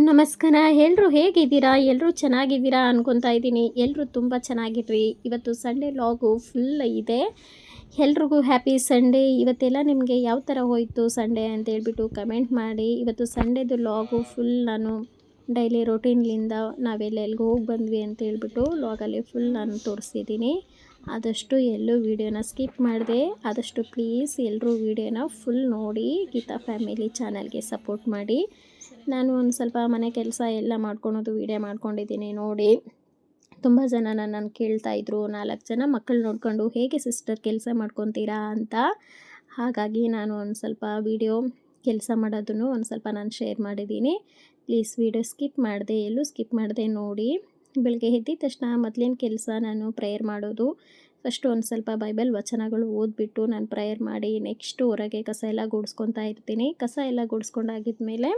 ನಮಸ್ಕಾರ. ಎಲ್ಲರೂ ಹೇಗಿದ್ದೀರಾ? ಎಲ್ಲರೂ ಚೆನ್ನಾಗಿದ್ದೀರಾ ಅನ್ಕೊತಾ ಇದ್ದೀನಿ. ಎಲ್ಲರೂ ತುಂಬ ಚೆನ್ನಾಗಿರ್ರಿ ಇವತ್ತು ಸಂಡೇ ಲಾಗು ಫುಲ್ ಇದೆ. ಎಲ್ರಿಗೂ ಹ್ಯಾಪಿ ಸಂಡೇ ಇವತ್ತೆಲ್ಲ ನಿಮಗೆ ಯಾವ ಥರ ಹೋಯಿತು ಸಂಡೇ ಅಂತ ಹೇಳ್ಬಿಟ್ಟು ಕಮೆಂಟ್ ಮಾಡಿ. ಇವತ್ತು ಸಂಡೇದು ಲಾಗು ಫುಲ್ ನಾನು ಡೈಲಿ ರೊಟೀನ್ಲಿಂದ ನಾವೆಲ್ಲ ಎಲ್ಲಿಗೂ ಹೋಗಿ ಬಂದ್ವಿ ಅಂತ ಹೇಳ್ಬಿಟ್ಟು ಲಾಗಲ್ಲಿ ಫುಲ್ ನಾನು ತೋರಿಸಿದ್ದೀನಿ. ಆದಷ್ಟು ಎಲ್ಲೂ ವೀಡಿಯೋನ ಸ್ಕಿಪ್ ಮಾಡಿದೆ, ಆದಷ್ಟು ಪ್ಲೀಸ್ ಎಲ್ಲರೂ ವೀಡಿಯೋನ ಫುಲ್ ನೋಡಿ, ಗೀತಾ ಫ್ಯಾಮಿಲಿ ಚಾನಲ್ಗೆ ಸಪೋರ್ಟ್ ಮಾಡಿ. ನಾನು ಒಂದು ಸ್ವಲ್ಪ ಮನೆ ಕೆಲಸ ಎಲ್ಲ ಮಾಡ್ಕೊಳೋದು, ವೀಡಿಯೋ ಮಾಡ್ಕೊಂಡಿದ್ದೀನಿ ನೋಡಿ. ತುಂಬ ಜನ ನನ್ನನ್ನು ಕೇಳ್ತಾ ಇದ್ರು, ನಾಲ್ಕು ಜನ ಮಕ್ಕಳು ನೋಡ್ಕೊಂಡು ಹೇಗೆ ಸಿಸ್ಟರ್ ಕೆಲಸ ಮಾಡ್ಕೊತೀರಾ ಅಂತ. ಹಾಗಾಗಿ ನಾನು ಒಂದು ಸ್ವಲ್ಪ ವೀಡಿಯೋ ಕೆಲಸ ಮಾಡೋದನ್ನು ಒಂದು ಸ್ವಲ್ಪ ನಾನು ಶೇರ್ ಮಾಡಿದ್ದೀನಿ. ಪ್ಲೀಸ್ ವೀಡಿಯೋ ಸ್ಕಿಪ್ ಮಾಡಿದೆ, ಎಲ್ಲೂ ಸ್ಕಿಪ್ ಮಾಡಿದೆ ನೋಡಿ. ಬೆಳಗ್ಗೆ ಎದ್ದಿದ ತಕ್ಷಣ ಮೊದಲಿನ ಕೆಲಸ ನಾನು ಪ್ರೇಯರ್ ಮಾಡೋದು, ಫಸ್ಟು ಒಂದು ಸ್ವಲ್ಪ ಬೈಬಲ್ ವಚನಗಳು ಓದ್ಬಿಟ್ಟು ನಾನು ಪ್ರೇಯರ್ ಮಾಡಿ ನೆಕ್ಸ್ಟು ಹೊರಗೆ ಕಸ ಎಲ್ಲ ಗುಡಿಸ್ಕೊತಾ ಇರ್ತೀನಿ. ಕಸ ಎಲ್ಲ ಗುಡಿಸ್ಕೊಂಡಾಗಿದ್ಮೇಲೆ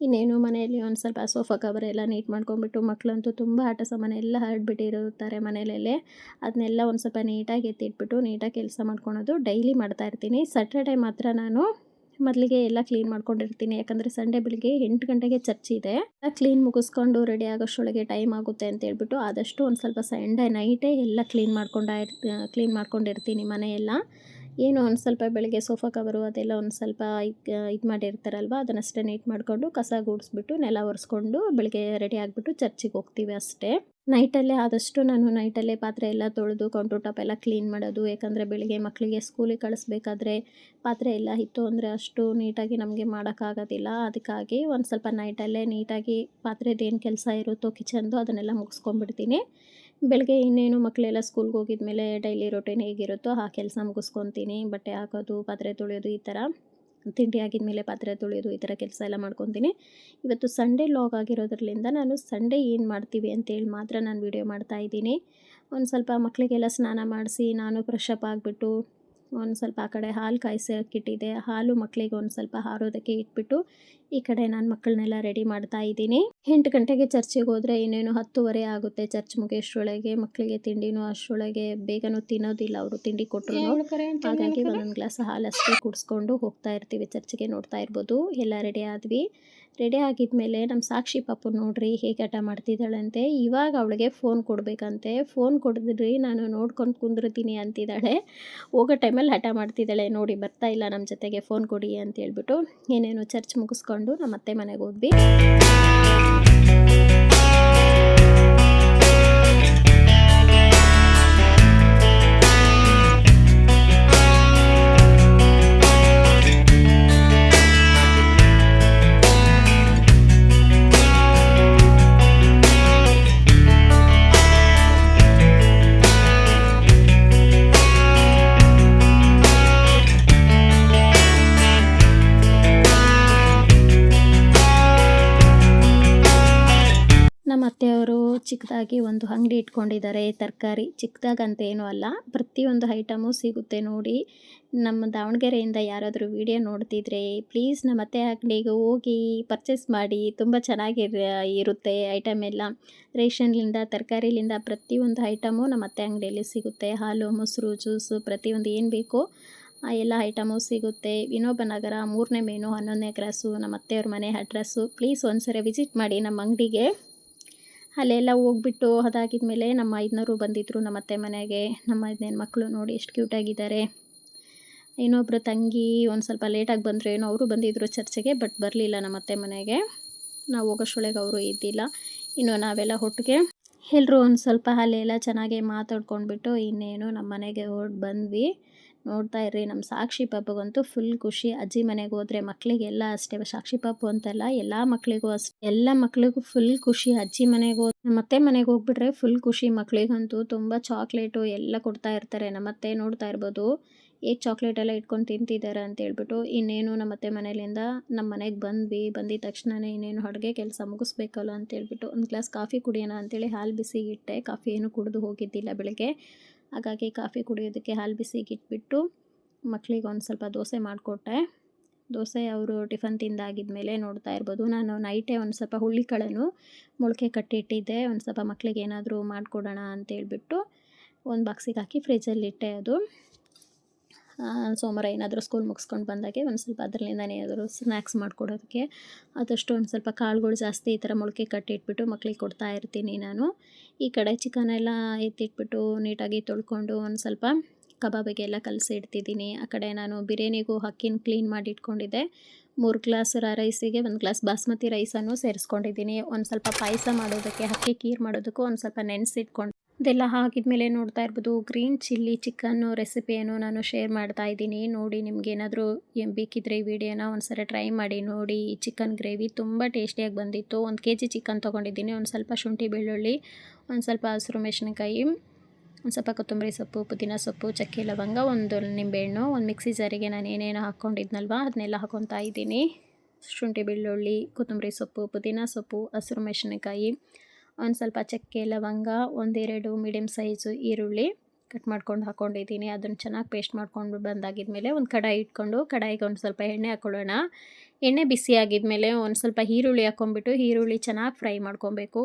ಇನ್ನೇನು ಮನೆಯಲ್ಲಿ ಒಂದು ಸ್ವಲ್ಪ ಸೋಫಾ ಕವರ್ ಎಲ್ಲ ನೀಟ್ ಮಾಡ್ಕೊಂಡ್ಬಿಟ್ಟು ಮಕ್ಕಳಂತೂ ತುಂಬ ಆಟ ಸಾಮಾನು ಎಲ್ಲ ಹರಡ್ಬಿಟ್ಟಿರುತ್ತಾರೆ ಮನೆಯಲ್ಲೇ ಅದನ್ನೆಲ್ಲ ಒಂದು ಸ್ವಲ್ಪ ನೀಟಾಗಿ ಎತ್ತಿಟ್ಬಿಟ್ಟು ನೀಟಾಗಿ ಕೆಲಸ ಮಾಡ್ಕೊಳೋದು ಡೈಲಿ ಮಾಡ್ತಾ ಇರ್ತೀನಿ. ಸ್ಯಾಟರ್ಡೆ ಮಾತ್ರ ನಾನು ಮೊದಲಿಗೆ ಎಲ್ಲ ಕ್ಲೀನ್ ಮಾಡ್ಕೊಂಡಿರ್ತೀನಿ. ಯಾಕಂದರೆ ಸಂಡೇ ಬೆಳಿಗ್ಗೆ ಎಂಟು ಗಂಟೆಗೆ ಚರ್ಚ್ ಇದೆ. ಕ್ಲೀನ್ ಮುಗಿಸ್ಕೊಂಡು ರೆಡಿ ಆಗೋಷ್ಟೊಳಗೆ ಟೈಮ್ ಆಗುತ್ತೆ ಅಂತ ಹೇಳ್ಬಿಟ್ಟು ಆದಷ್ಟು ಒಂದು ಸ್ವಲ್ಪ ಸಂಡೇ ನೈಟೇ ಎಲ್ಲ ಕ್ಲೀನ್ ಮಾಡ್ಕೊಂಡ ಕ್ಲೀನ್ ಮಾಡ್ಕೊಂಡಿರ್ತೀನಿ ಮನೆಯೆಲ್ಲ. ಏನು ಒಂದು ಸ್ವಲ್ಪ ಬೆಳಗ್ಗೆ ಸೋಫಾ ಕವರು ಅದೆಲ್ಲ ಒಂದು ಸ್ವಲ್ಪ ಇದು ಮಾಡಿರ್ತಾರಲ್ವ ಅದನ್ನಷ್ಟೇ ನೀಟ್ ಮಾಡಿಕೊಂಡು ಕಸ ಗುಡಿಸ್ಬಿಟ್ಟು ನೆಲ ಒರೆಸ್ಕೊಂಡು ಬೆಳಗ್ಗೆ ರೆಡಿ ಆಗಿಬಿಟ್ಟು ಚರ್ಚಿಗೆ ಹೋಗ್ತೀವಿ ಅಷ್ಟೇ. ನೈಟಲ್ಲೇ ಆದಷ್ಟು ನಾನು ನೈಟಲ್ಲೇ ಪಾತ್ರೆ ಎಲ್ಲ ತೊಳೆದು ಕೌಂಟರ್ ಟಾಪ್ ಎಲ್ಲ ಕ್ಲೀನ್ ಮಾಡೋದು. ಯಾಕಂದರೆ ಬೆಳಿಗ್ಗೆ ಮಕ್ಕಳಿಗೆ ಸ್ಕೂಲಿಗೆ ಕಳಿಸ್ಬೇಕಾದ್ರೆ ಪಾತ್ರೆ ಎಲ್ಲ ಇತ್ತು ಅಂದರೆ ಅಷ್ಟು ನೀಟಾಗಿ ನಮಗೆ ಮಾಡೋಕ್ಕಾಗೋದಿಲ್ಲ. ಅದಕ್ಕಾಗಿ ಒಂದು ಸ್ವಲ್ಪ ನೈಟಲ್ಲೇ ನೀಟಾಗಿ ಪಾತ್ರೆದು ಏನು ಕೆಲಸ ಇರುತ್ತೋ ಕಿಚನ್ದು ಅದನ್ನೆಲ್ಲ ಮುಗಿಸ್ಕೊಂಡ್ಬಿಡ್ತೀನಿ. ಬೆಳಗ್ಗೆ ಇನ್ನೇನು ಮಕ್ಕಳೆಲ್ಲ ಸ್ಕೂಲ್ಗೆ ಹೋಗಿದ್ಮೇಲೆ ಡೈಲಿ ರೊಟೀನ್ ಹೇಗಿರುತ್ತೋ ಆ ಕೆಲಸ ಮುಗಿಸ್ಕೊತೀನಿ. ಬಟ್ಟೆ ಹಾಕೋದು, ಪಾತ್ರೆ ತೊಳೆಯೋದು ಈ ಥರ. ತಿಂಡಿ ಆಗಿದ್ಮೇಲೆ ಪಾತ್ರೆ ತೊಳೆಯೋದು ಈ ಥರ ಕೆಲಸ ಎಲ್ಲ ಮಾಡ್ಕೊತೀನಿ. ಇವತ್ತು ಸಂಡೇ ಲಾಗ್ ಆಗಿರೋದ್ರಲ್ಲಿಂದ ನಾನು ಸಂಡೇ ಏನು ಮಾಡ್ತೀವಿ ಅಂತೇಳಿ ಮಾತ್ರ ನಾನು ವೀಡಿಯೋ ಮಾಡ್ತಾ ಇದ್ದೀನಿ. ಒಂದು ಸ್ವಲ್ಪ ಮಕ್ಕಳಿಗೆಲ್ಲ ಸ್ನಾನ ಮಾಡಿಸಿ, ನಾನು ಫ್ರೆಶ್ ಅಪ್ ಆಗಿಬಿಟ್ಟು ಒಂದು ಸ್ವಲ್ಪ ಆ ಕಡೆ ಹಾಲು ಕಾಯಿಸೋಕ್ಕಿಟ್ಟಿದೆ. ಹಾಲು ಮಕ್ಕಳಿಗೆ ಒಂದು ಸ್ವಲ್ಪ ಹಾರೋದಕ್ಕೆ ಇಟ್ಬಿಟ್ಟು ಈ ಕಡೆ ನಾನು ಮಕ್ಕಳನ್ನೆಲ್ಲ ರೆಡಿ ಮಾಡ್ತಾ ಇದ್ದೀನಿ. ಎಂಟು ಗಂಟೆಗೆ ಚರ್ಚಿಗೆ ಹೋದರೆ ಇನ್ನೇನು ಹತ್ತುವರೆ ಆಗುತ್ತೆ ಚರ್ಚ್ ಮುಗಿಯೋಷ್ಟರೊಳಗೆ. ಮಕ್ಕಳಿಗೆ ತಿಂಡಿನೂ ಅಷ್ಟರೊಳಗೆ ಬೇಗನೂ ತಿನ್ನೋದಿಲ್ಲ ಅವರು ತಿಂಡಿ ಕೊಟ್ಟರು ಹಾಗಾಗಿ ಒಂದೊಂದು ಗ್ಲಾಸ್ ಹಾಲು ಅಷ್ಟೇ ಕುಡಿಸ್ಕೊಂಡು ಹೋಗ್ತಾ ಇರ್ತೀವಿ. ಚರ್ಚ್ಗೆ ನೋಡ್ತಾ ಇರ್ಬೋದು. ಎಲ್ಲ ರೆಡಿ ಆದ್ವಿ. ರೆಡಿ ಆಗಿದ್ಮೇಲೆ ನಮ್ಮ ಸಾಕ್ಷಿ ಪಾಪು ನೋಡ್ರಿ ಹೇಗೆ ಆಟ ಮಾಡ್ತಿದ್ದಾಳಂತೆ. ಇವಾಗ ಅವಳಿಗೆ ಫೋನ್ ಕೊಡಬೇಕಂತೆ. ಫೋನ್ ಕೊಡಿದ್ರಿ ನಾನು ನೋಡ್ಕೊಂಡು ಕುಂದಿರ್ತೀನಿ ಅಂತಿದ್ದಾಳೆ. ಹೋಗೋ ಟೈಮಲ್ಲಿ ಹಠ ಮಾಡ್ತಿದ್ದಾಳೆ. ನೋಡಿ ಬರ್ತಾ ಇಲ್ಲ ನಮ್ಮ ಜೊತೆಗೆ ಫೋನ್ ಕೊಡಿ ಅಂತ ಹೇಳ್ಬಿಟ್ಟು ಏನೇನು ಚರ್ಚ್ ಮುಗಿಸ್ಕೊಂಡು ನಮ್ಮ ಅತ್ತೆ ಮನೆಗೆ ಹೋದ್ವಿ. ಚಿಕ್ಕದಾಗಿ ಒಂದು ಅಂಗಡಿ ಇಟ್ಕೊಂಡಿದ್ದಾರೆ. ತರಕಾರಿ ಚಿಕ್ಕದಾಗಂತ ಏನೂ ಅಲ್ಲ. ಪ್ರತಿಯೊಂದು ಐಟಮು ಸಿಗುತ್ತೆ ನೋಡಿ. ನಮ್ಮ ದಾವಣಗೆರೆಯಿಂದ ಯಾರಾದರೂ ವಿಡಿಯೋ ನೋಡ್ತಿದ್ರೆ ಪ್ಲೀಸ್ ನಮ್ಮ ಅತ್ತೆ ಅಂಗಡಿಗೆ ಹೋಗಿ ಪರ್ಚೇಸ್ ಮಾಡಿ. ತುಂಬ ಚೆನ್ನಾಗಿ ಇರುತ್ತೆ ಐಟಮ್ ಎಲ್ಲ. ರೇಷನ್ಲಿಂದ ತರಕಾರಿಲಿಂದ ಪ್ರತಿಯೊಂದು ಐಟಮು ನಮ್ಮ ಅತ್ತೆ ಅಂಗಡಿಯಲ್ಲಿ ಸಿಗುತ್ತೆ. ಹಾಲು, ಮೊಸರು ಜ್ಯೂಸು ಪ್ರತಿಯೊಂದು ಏನು ಬೇಕೋ ಆ ಎಲ್ಲ ಐಟಮು ಸಿಗುತ್ತೆ. ವಿನೋಬ ನಗರ ಮೂರನೇ ಮೇನು ಹನ್ನೊಂದನೇ ಕ್ರಾಸು ನಮ್ಮ ಅತ್ತೆಯವ್ರ ಮನೆ ಅಡ್ರೆಸ್ಸು ಪ್ಲೀಸ್ ಒಂದ್ಸರಿ ವಿಸಿಟ್ ಮಾಡಿ ನಮ್ಮ ಅಂಗಡಿಗೆ. ಅಲ್ಲೆಲ್ಲ ಹೋಗ್ಬಿಟ್ಟು ಅದಾಗಿದ್ಮೇಲೆ ನಮ್ಮ ಐದನವರು ಬಂದಿದ್ದರು ನಮ್ಮ ಅತ್ತೆ ಮನೆಗೆ. ನಮ್ಮ ಐದನೇನು ಮಕ್ಕಳು ನೋಡಿ ಎಷ್ಟು ಕ್ಯೂಟಾಗಿದ್ದಾರೆ ಇನ್ನೊಬ್ಬರು ತಂಗಿ ಒಂದು ಸ್ವಲ್ಪ ಲೇಟಾಗಿ ಬಂದರು ಏನೋ ಅವರು ಬಂದಿದ್ದರು ಚರ್ಚೆಗೆ ಬಟ್ ಬರಲಿಲ್ಲ ನಮ್ಮ ಅತ್ತೆ ಮನೆಗೆ. ನಾವು ಹೋಗೋಷ್ಟೊಳಗೆ ಅವರು ಇದ್ದಿಲ್ಲ. ಇನ್ನು ನಾವೆಲ್ಲ ಒಟ್ಟಿಗೆ ಎಲ್ಲರೂ ಒಂದು ಸ್ವಲ್ಪ ಅಲ್ಲೆಲ್ಲ ಚೆನ್ನಾಗಿ ಮಾತಾಡ್ಕೊಂಡ್ಬಿಟ್ಟು ಇನ್ನೇನು ನಮ್ಮ ಮನೆಗೆ ಹೊರಟು ಬಂದ್ವಿ. ನೋಡ್ತಾ ಇರ್ರಿ ನಮ್ಮ ಸಾಕ್ಷಿ ಪಾಪಗಂತೂ ಫುಲ್ ಖುಷಿ. ಅಜ್ಜಿ ಮನೆಗೆ ಹೋದರೆ ಮಕ್ಕಳಿಗೆಲ್ಲ ಅಷ್ಟೇ, ಸಾಕ್ಷಿ ಪಾಪು ಅಂತಲ್ಲ, ಎಲ್ಲ ಮಕ್ಕಳಿಗೂ ಅಷ್ಟೇ. ಎಲ್ಲ ಮಕ್ಕಳಿಗೂ ಫುಲ್ ಖುಷಿ. ಅಜ್ಜಿ ಮನೆಗೆ ಹೋದ್ ಅತ್ತೆ ಮನೆಗೆ ಹೋಗ್ಬಿಟ್ರೆ ಫುಲ್ ಖುಷಿ ಮಕ್ಕಳಿಗಂತೂ ತುಂಬ ಚಾಕ್ಲೇಟು ಎಲ್ಲ ಕೊಡ್ತಾ ಇರ್ತಾರೆ. ನಮ್ಮತ್ತೆ ನೋಡ್ತಾ ಇರ್ಬೋದು ಹೇಗೆ ಚಾಕ್ಲೇಟ್ ಎಲ್ಲ ಇಟ್ಕೊಂಡು ತಿಂತಿದ್ದಾರೆ ಅಂತ ಹೇಳ್ಬಿಟ್ಟು, ಇನ್ನೇನು ನಮ್ಮತ್ತೆ ಮನೇಲಿಂದ ನಮ್ಮ ಮನೆಗೆ ಬಂದ್ವಿ. ಬಂದಿದ ತಕ್ಷಣನೇ ಇನ್ನೇನು ಅಡುಗೆ ಕೆಲಸ ಮುಗಿಸ್ಬೇಕಲ್ಲ ಅಂತ ಹೇಳ್ಬಿಟ್ಟು, ಒಂದು ಗ್ಲಾಸ್ ಕಾಫಿ ಕುಡಿಯೋಣ ಅಂತೇಳಿ ಹಾಲು ಬಿಸಿ ಇಟ್ಟೆ. ಕಾಫಿ ಏನು ಕುಡಿದು ಹೋಗಿದ್ದಿಲ್ಲ ಬೆಳಗ್ಗೆ. ಹಾಗಾಗಿ ಕಾಫಿ ಕುಡಿಯೋದಕ್ಕೆ ಹಾಲು ಬಿಸಿಗೆ ಇಟ್ಬಿಟ್ಟು ಮಕ್ಕಳಿಗೆ ಒಂದು ಸ್ವಲ್ಪ ದೋಸೆ ಮಾಡಿಕೊಟ್ಟೆ. ದೋಸೆ ಅವರು ಟಿಫನ್ ತಿಂದಾಗಿದ್ಮೇಲೆ ನೋಡ್ತಾ ಇರ್ಬೋದು. ನಾನು ನೈಟೇ ಒಂದು ಸ್ವಲ್ಪ ಹುಳ್ಳಿಕಾಳನ್ನು ಮೊಳಕೆ ಕಟ್ಟಿಟ್ಟಿದ್ದೆ. ಒಂದು ಸ್ವಲ್ಪ ಮಕ್ಕಳಿಗೆ ಏನಾದರೂ ಮಾಡಿಕೊಡೋಣ ಅಂತೇಳ್ಬಿಟ್ಟು ಒಂದು ಬಾಕ್ಸಿಗೆ ಹಾಕಿ ಫ್ರಿಜ್ಜಲ್ಲಿ ಇಟ್ಟೆ ಅದು. ಸೋಮವಾರ ಏನಾದರೂ ಸ್ಕೂಲ್ ಮುಗಿಸ್ಕೊಂಡು ಬಂದಾಗೆ ಒಂದು ಸ್ವಲ್ಪ ಅದರಲ್ಲಿಂದನೇ ಏನಾದರೂ ಸ್ನ್ಯಾಕ್ಸ್ ಮಾಡಿಕೊಡೋದಕ್ಕೆ. ಆದಷ್ಟು ಒಂದು ಸ್ವಲ್ಪ ಕಾಳುಗಳು ಜಾಸ್ತಿ ಈ ಥರ ಮೊಳಕೆ ಕಟ್ಟಿಟ್ಬಿಟ್ಟು ಮಕ್ಕಳಿಗೆ ಕೊಡ್ತಾ ಇರ್ತೀನಿ ನಾನು. ಈ ಕಡೆ ಚಿಕನ್ ಎಲ್ಲ ಎತ್ತಿಟ್ಬಿಟ್ಟು ನೀಟಾಗಿ ತೊಳ್ಕೊಂಡು ಒಂದು ಸ್ವಲ್ಪ ಕಬಾಬಿಗೆಲ್ಲ ಕಲಸಿ ಇಡ್ತಿದ್ದೀನಿ. ಆ ಕಡೆ ನಾನು ಬಿರಿಯಾನಿಗೂ ಅಕ್ಕಿನ ಕ್ಲೀನ್ ಮಾಡಿ ಇಟ್ಕೊಂಡಿದ್ದೆ. ಮೂರು ಗ್ಲಾಸ್ ರೈಸಿಗೆ ಒಂದು ಗ್ಲಾಸ್ ಬಾಸ್ಮತಿ ರೈಸನ್ನು ಸೇರಿಸ್ಕೊಂಡಿದ್ದೀನಿ. ಒಂದು ಸ್ವಲ್ಪ ಪಾಯಸ ಮಾಡೋದಕ್ಕೆ, ಅಕ್ಕಿ ಕೀರ್ ಮಾಡೋದಕ್ಕೂ ಒಂದು ಸ್ವಲ್ಪ ನೆನೆಸಿಟ್ಕೊಂಡು ಇದೆಲ್ಲ ಹಾಕಿದ್ಮೇಲೆ ನೋಡ್ತಾ ಇರ್ಬೋದು, ಗ್ರೀನ್ ಚಿಲ್ಲಿ ಚಿಕನ್ನು ರೆಸಿಪಿಯನ್ನು ನಾನು ಶೇರ್ ಮಾಡ್ತಾ ಇದ್ದೀನಿ. ನೋಡಿ ನಿಮ್ಗೇನಾದರೂ ಬೇಕಿದ್ರೆ ಈ ವಿಡಿಯೋನ ಒಂದು ಟ್ರೈ ಮಾಡಿ. ನೋಡಿ, ಈ ಚಿಕನ್ ಗ್ರೇವಿ ತುಂಬ ಟೇಸ್ಟಿಯಾಗಿ ಬಂದಿತ್ತು. ಒಂದು ಕೆ ಜಿ ಚಿಕನ್ ತೊಗೊಂಡಿದ್ದೀನಿ. ಒಂದು ಸ್ವಲ್ಪ ಶುಂಠಿ, ಬೆಳ್ಳುಳ್ಳಿ, ಒಂದು ಸ್ವಲ್ಪ ಹಸಿರು ಮೆಣಸಿನಕಾಯಿ, ಒಂದು ಸ್ವಲ್ಪ ಕೊತ್ತಂಬರಿ ಸೊಪ್ಪು, ಪುದೀನ ಸೊಪ್ಪು, ಚಕ್ಕೆ, ಲವಂಗ, ಒಂದು ನಿಂಬೆಹಣ್ಣು, ಒಂದು ಮಿಕ್ಸಿ ಜಾರಿಗೆ ನಾನು ಏನೇನು ಹಾಕ್ಕೊಂಡಿದ್ನಲ್ವ ಅದನ್ನೆಲ್ಲ ಹಾಕೊತಾ ಇದ್ದೀನಿ. ಶುಂಠಿ, ಬೆಳ್ಳುಳ್ಳಿ, ಕೊತ್ತಂಬರಿ ಸೊಪ್ಪು, ಪುದೀನ ಸೊಪ್ಪು, ಹಸಿರು ಮೆಣಸಿನಕಾಯಿ ಒಂದು ಸ್ವಲ್ಪ ಚಕ್ಕೆ, ಲವಂಗ, ಒಂದೆರಡು ಮೀಡಿಯಮ್ ಸೈಜು ಈರುಳ್ಳಿ ಕಟ್ ಮಾಡ್ಕೊಂಡು ಹಾಕ್ಕೊಂಡಿದ್ದೀನಿ ಅದನ್ನು ಚೆನ್ನಾಗಿ ಪೇಸ್ಟ್ ಮಾಡ್ಕೊಂಡು ಬಂದಾಗಿದ್ಮೇಲೆ ಒಂದು ಕಡಾಯಿ ಇಟ್ಕೊಂಡು ಕಡಾಯಿಗೆ ಒಂದು ಸ್ವಲ್ಪ ಎಣ್ಣೆ ಹಾಕ್ಕೊಳ್ಳೋಣ ಎಣ್ಣೆ ಬಿಸಿ ಆಗಿದ್ಮೇಲೆ ಒಂದು ಸ್ವಲ್ಪ ಈರುಳ್ಳಿ ಹಾಕ್ಕೊಂಬಿಟ್ಟು ಈರುಳ್ಳಿ ಚೆನ್ನಾಗಿ ಫ್ರೈ ಮಾಡ್ಕೊಬೇಕು.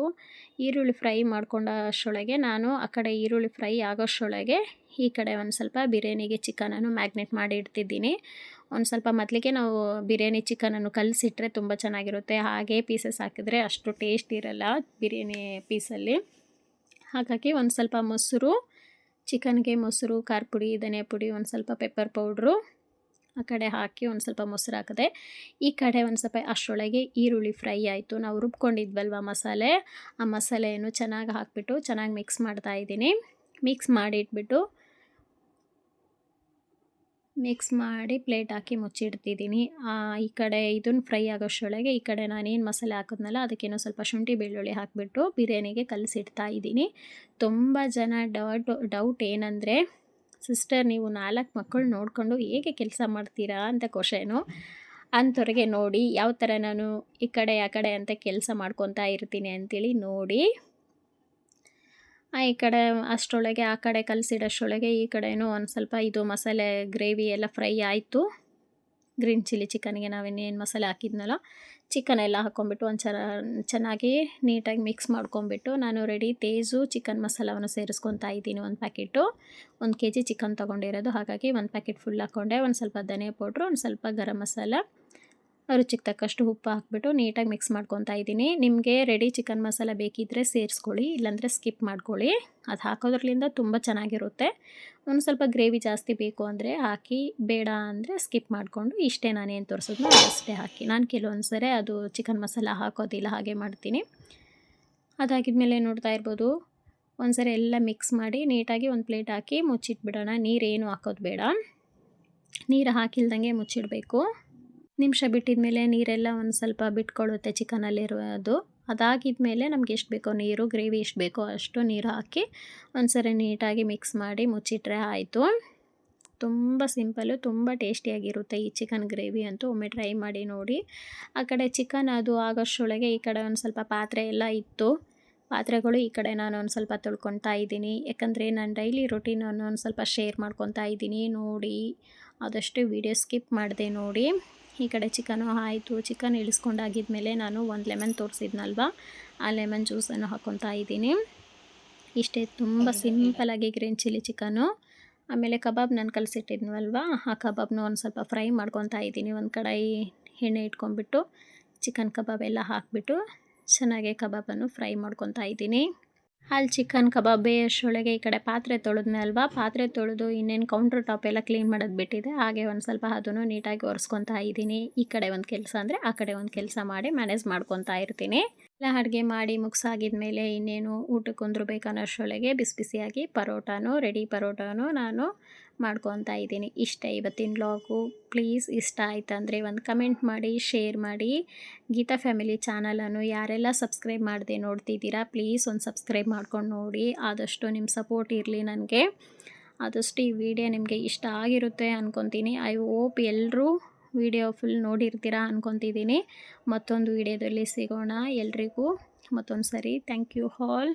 ಈರುಳ್ಳಿ ಫ್ರೈ ಮಾಡ್ಕೊಂಡ ಅಷ್ಟರೊಳಗೆ ನಾನು ಆ ಕಡೆ ಈರುಳ್ಳಿ ಫ್ರೈ ಆಗೋಷ್ಟೊಳಗೆ ಈ ಕಡೆ ಒಂದು ಸ್ವಲ್ಪ ಬಿರಿಯಾನಿಗೆ ಚಿಕನನ್ನು ಮ್ಯಾಗ್ನೆಟ್ ಮಾಡಿ ಇಡ್ತಿದ್ದೀನಿ. ಒಂದು ಸ್ವಲ್ಪ ಮೊದಲಿಗೆ ನಾವು ಬಿರಿಯಾನಿ ಚಿಕನನ್ನು ಕಲಸಿಟ್ರೆ ತುಂಬ ಚೆನ್ನಾಗಿರುತ್ತೆ. ಹಾಗೆ ಪೀಸಸ್ ಹಾಕಿದ್ರೆ ಅಷ್ಟು ಟೇಸ್ಟ್ ಇರಲ್ಲ ಬಿರಿಯಾನಿ ಪೀಸಲ್ಲಿ ಹಾಗಾಗಿ ಒಂದು ಸ್ವಲ್ಪ ಮೊಸರು, ಚಿಕನ್ಗೆ ಮೊಸರು ಖಾರ ಪುಡಿ ಧನಿಯಾ ಪುಡಿ, ಒಂದು ಸ್ವಲ್ಪ ಪೆಪ್ಪರ್ ಪೌಡ್ರು ಆ ಕಡೆ ಹಾಕಿ ಒಂದು ಸ್ವಲ್ಪ ಮೊಸರು ಹಾಕಿದೆ, ಈ ಕಡೆ ಒಂದು ಸ್ವಲ್ಪ ಅಷ್ಟರೊಳಗೆ ಈರುಳ್ಳಿ ಫ್ರೈ ಆಯಿತು. ನಾವು ರುಬ್ಕೊಂಡಿದ್ವಲ್ವ ಮಸಾಲೆ? ಆ ಮಸಾಲೆಯನ್ನು ಚೆನ್ನಾಗಿ ಹಾಕಿಬಿಟ್ಟು ಚೆನ್ನಾಗಿ ಮಿಕ್ಸ್ ಮಾಡ್ತಾ ಇದ್ದೀನಿ. ಮಿಕ್ಸ್ ಮಾಡಿ ಇಟ್ಬಿಟ್ಟು ಮಿಕ್ಸ್ ಮಾಡಿ ಪ್ಲೇಟ್ ಹಾಕಿ ಮುಚ್ಚಿಡ್ತಿದ್ದೀನಿ. ಈ ಕಡೆ ಇದನ್ನು ಫ್ರೈ ಆಗೋಷ್ಟೊಳಗೆ ಈ ಕಡೆ ನಾನೇನು ಮಸಾಲೆ ಹಾಕಿದ್ನಲ್ಲ, ಅದಕ್ಕೇನೋ ಸ್ವಲ್ಪ ಶುಂಠಿ ಬೆಳ್ಳುಳ್ಳಿ ಹಾಕಿಬಿಟ್ಟು ಬಿರಿಯಾನಿಗೆ ಕಲಸಿಡ್ತಾ ಇದ್ದೀನಿ. ತುಂಬ ಜನ ಡೌಟ್ ಡೌಟ್ ಏನಂದರೆ ಸಿಸ್ಟರ್ ನೀವು ನಾಲ್ಕು ಮಕ್ಕಳು ನೋಡಿಕೊಂಡು ಹೇಗೆ ಕೆಲಸ ಮಾಡ್ತೀರಾ? ಅಂತ ಕ್ವಶನು ಅಂಥವ್ರಿಗೆ ನೋಡಿ, ಯಾವ ಥರ ನಾನು ಈ ಕಡೆ, ಆ ಕಡೆ ಅಂತ ಕೆಲಸ ಮಾಡ್ಕೊತಾ ಇರ್ತೀನಿ ಅಂಥೇಳಿ ನೋಡಿ ಈ ಕಡೆ ಅಷ್ಟರೊಳಗೆ ಆ ಕಡೆ ಕಲಸಿಡೋಷ್ಟರೊಳಗೆ ಈ ಕಡೆನೂ ಒಂದು ಸ್ವಲ್ಪ ಇದು ಮಸಾಲೆ ಗ್ರೇವಿ ಎಲ್ಲ ಫ್ರೈ ಆಯಿತು. ಗ್ರೀನ್ ಚಿಲ್ಲಿ ಚಿಕನ್ಗೆ ನಾವೇನೇನು ಮಸಾಲೆ ಹಾಕಿದ್ನಲ್ಲ, ಚಿಕನ್ ಎಲ್ಲ ಹಾಕ್ಕೊಂಬಿಟ್ಟು ಒಂದು ಚೆನ್ನ ಚೆನ್ನಾಗಿ ನೀಟಾಗಿ ಮಿಕ್ಸ್ ಮಾಡ್ಕೊಂಬಿಟ್ಟು ನಾನು ರೆಡಿ ತೇಜು ಚಿಕನ್ ಮಸಾಲವನ್ನು ಸೇರಿಸ್ಕೊತಾ ಇದ್ದೀನಿ ಒಂದು ಪ್ಯಾಕೆಟು. ಒಂದು ಕೆ ಜಿ ಚಿಕನ್ ತೊಗೊಂಡಿರೋದು, ಹಾಗಾಗಿ ಒಂದು ಪ್ಯಾಕೆಟ್ ಫುಲ್ ಹಾಕ್ಕೊಂಡೆ ಒಂದು ಸ್ವಲ್ಪ ಧನಿಯಾ ಪೌಡ್ರು ಒಂದು ಸ್ವಲ್ಪ ಗರಂ ಮಸಾಲ ರುಚಿಗೆ ತಕ್ಕಷ್ಟು ಉಪ್ಪು ಹಾಕ್ಬಿಟ್ಟು ನೀಟಾಗಿ ಮಿಕ್ಸ್ ಮಾಡ್ಕೊತಾ ಇದ್ದೀನಿ. ನಿಮಗೆ ರೆಡಿ ಚಿಕನ್ ಮಸಾಲ ಬೇಕಿದ್ದರೆ ಸೇರಿಸ್ಕೊಳ್ಳಿ, ಇಲ್ಲಾಂದರೆ ಸ್ಕಿಪ್ ಮಾಡ್ಕೊಳ್ಳಿ. ಅದು ಹಾಕೋದ್ರಲ್ಲಿಂದ ತುಂಬ ಚೆನ್ನಾಗಿರುತ್ತೆ. ಒಂದು ಸ್ವಲ್ಪ ಗ್ರೇವಿ ಜಾಸ್ತಿ ಬೇಕು ಅಂದರೆ ಹಾಕಿ, ಬೇಡ ಅಂದರೆ ಸ್ಕಿಪ್ ಮಾಡಿಕೊಂಡು ಇಷ್ಟೇ ನಾನೇನು ತೋರಿಸಿದ್ನೋ ಅಷ್ಟೇ ಹಾಕಿ. ನಾನು ಕೆಲವೊಂದು ಸರಿ ಅದು ಚಿಕನ್ ಮಸಾಲ ಹಾಕೋದಿಲ್ಲ, ಹಾಗೆ ಮಾಡ್ತೀನಿ. ಅದಾಗಿದ್ಮೇಲೆ ನೋಡ್ತಾ ಇರ್ಬೋದು ಒಂದ್ಸರಿ ಎಲ್ಲ ಮಿಕ್ಸ್ ಮಾಡಿ ನೀಟಾಗಿ ಒಂದು ಪ್ಲೇಟ್ ಹಾಕಿ ಮುಚ್ಚಿಟ್ಬಿಡೋಣ. ನೀರೇನು ಹಾಕೋದು ಬೇಡ. ನೀರು ಹಾಕಿಲ್ದಂಗೆ ಮುಚ್ಚಿಡಬೇಕು. ನಿಮಿಷ ಬಿಟ್ಟಿದ ಮೇಲೆ ನೀರೆಲ್ಲ ಒಂದು ಸ್ವಲ್ಪ ಬಿಟ್ಕೊಳ್ಳುತ್ತೆ ಚಿಕನಲ್ಲಿರೋದು. ಅದಾಗಿದ ಮೇಲೆ ನಮ್ಗೆ ಎಷ್ಟು ಬೇಕೋ ನೀರು, ಗ್ರೇವಿ ಎಷ್ಟು ಬೇಕೋ ಅಷ್ಟು ನೀರು ಹಾಕಿ ಒಂದ್ಸರಿ ನೀಟಾಗಿ ಮಿಕ್ಸ್ ಮಾಡಿ ಮುಚ್ಚಿಟ್ರೆ ಆಯಿತು. ತುಂಬ ಸಿಂಪಲ್ಲು ತುಂಬ ಟೇಸ್ಟಿಯಾಗಿರುತ್ತೆ ಈ ಚಿಕನ್ ಗ್ರೇವಿ ಅಂತೂ. ಒಮ್ಮೆ ಟ್ರೈ ಮಾಡಿ ನೋಡಿ. ಆ ಕಡೆ ಚಿಕನ್ ಅದು ಆಗೋಷ್ಟರೊಳಗೆ ಈ ಕಡೆ ಒಂದು ಸ್ವಲ್ಪ ಪಾತ್ರೆ ಎಲ್ಲ ಇತ್ತು. ಪಾತ್ರೆಗಳು ಈ ಕಡೆ ನಾನು ಒಂದು ಸ್ವಲ್ಪ ತೊಳ್ಕೊತಾ ಇದ್ದೀನಿ. ಯಾಕಂದರೆ ನಾನು ಡೈಲಿ ರೊಟೀನನ್ನು ಒಂದು ಸ್ವಲ್ಪ ಶೇರ್ ಮಾಡ್ಕೊತಾ ಇದ್ದೀನಿ. ನೋಡಿ ಆದಷ್ಟು ವೀಡಿಯೋ ಸ್ಕಿಪ್ ಮಾಡಿದೆ ನೋಡಿ. ಈ ಕಡೆ ಚಿಕನು ಆಯಿತು. ಚಿಕನ್ ಇಳಿಸ್ಕೊಂಡಾಗಿದ್ಮೇಲೆ ನಾನು ಒಂದು ಲೆಮನ್ ತೋರಿಸಿದ್ನಲ್ವ? ಆ ಲೆಮನ್ ಜ್ಯೂಸನ್ನು ಹಾಕ್ಕೊತಾ ಇದ್ದೀನಿ. ಇಷ್ಟೇ ತುಂಬ ಸಿಂಪಲಾಗಿ ಗ್ರೀನ್ ಚಿಲ್ಲಿ ಚಿಕನು ಆಮೇಲೆ ಕಬಾಬ್ ನಾನು ಕಲಸಿಟ್ಟಿದ್ನಲ್ವ? ಆ ಕಬಾಬ್ನ ಒಂದು ಸ್ವಲ್ಪ ಫ್ರೈ ಮಾಡ್ಕೊತಾ ಇದ್ದೀನಿ. ಒಂದು ಕಡಾಯಿ ಎಣ್ಣೆ ಇಟ್ಕೊಂಡ್ಬಿಟ್ಟು ಚಿಕನ್ ಕಬಾಬ್ ಎಲ್ಲ ಹಾಕಿಬಿಟ್ಟು. ಚೆನ್ನಾಗಿ ಕಬಾಬನ್ನು ಫ್ರೈ ಮಾಡ್ಕೊತಾ ಇದ್ದೀನಿ. ಅಲ್ಲಿ ಚಿಕನ್, ಕಬಾಬ್ ಬೇಯೋಷ್ಟೊಳಗೆ ಈ ಕಡೆ ಪಾತ್ರೆ ತೊಳೆದ್ನೆ ಅಲ್ವಾ? ಪಾತ್ರೆ ತೊಳೆದು ಇನ್ನೇನು ಕೌಂಟ್ರ್ ಟಾಪ್ ಎಲ್ಲ ಕ್ಲೀನ್ ಮಾಡೋದು ಬಿಟ್ಟಿದೆ. ಹಾಗೆ ಒಂದು ಸ್ವಲ್ಪ ಅದನ್ನು ನೀಟಾಗಿ ಒರೆಸ್ಕೊತಾ ಇದ್ದೀನಿ. ಈ ಕಡೆ ಒಂದು ಕೆಲಸ ಅಂದರೆ ಆ ಕಡೆ ಒಂದು ಕೆಲಸ ಮಾಡಿ ಮ್ಯಾನೇಜ್ ಮಾಡ್ಕೊತಾ ಇರ್ತೀನಿ. ಎಲ್ಲ ಅಡುಗೆ ಮಾಡಿ ಮುಗಿಸಾಗಿದ್ಮೇಲೆ ಇನ್ನೇನು ಊಟಕ್ಕೆ ಕುಂದ್ರಬೇಕನ್ನೋಷ್ಟರೊಳಗೆ ಬಿಸಿ ಬಿಸಿಯಾಗಿ ಪರೋಟಾನು ರೆಡಿ ಪರೋಟಾನು ನಾನು ಮಾಡ್ಕೊತಾ ಇದ್ದೀನಿ. ಇಷ್ಟ ಇವತ್ತಿನ ಬ್ಲಾಗು ಪ್ಲೀಸ್ ಇಷ್ಟ ಆಯ್ತಂದರೆ ಒಂದು ಕಮೆಂಟ್ ಮಾಡಿ ಶೇರ್ ಮಾಡಿ. ಗೀತಾ ಫ್ಯಾಮಿಲಿ ಚಾನಲನ್ನು ಯಾರೆಲ್ಲ ಸಬ್ಸ್ಕ್ರೈಬ್ ಮಾಡಿದೆ ನೋಡ್ತಿದ್ದೀರಾ ಪ್ಲೀಸ್ ಒಂದು ಸಬ್ಸ್ಕ್ರೈಬ್ ಮಾಡ್ಕೊಂಡು ನೋಡಿ. ಆದಷ್ಟು ನಿಮ್ಮ ಸಪೋರ್ಟ್ ಇರಲಿ ನನಗೆ. ಆದಷ್ಟು ಈ ವಿಡಿಯೋ ನಿಮಗೆ ಇಷ್ಟ ಆಗಿರುತ್ತೆ ಅಂದ್ಕೊತೀನಿ ಐ ಹೋಪ್ ಎಲ್ಲರೂ ವಿಡಿಯೋ ಫುಲ್ ನೋಡಿರ್ತೀರಾ ಅಂದ್ಕೊತಿದ್ದೀನಿ ಮತ್ತೊಂದು ವಿಡಿಯೋದಲ್ಲಿ ಸಿಗೋಣ ಎಲ್ರಿಗೂ. ಮತ್ತೊಂದು ಸರಿ ಥ್ಯಾಂಕ್ ಯು ಹಾಲ್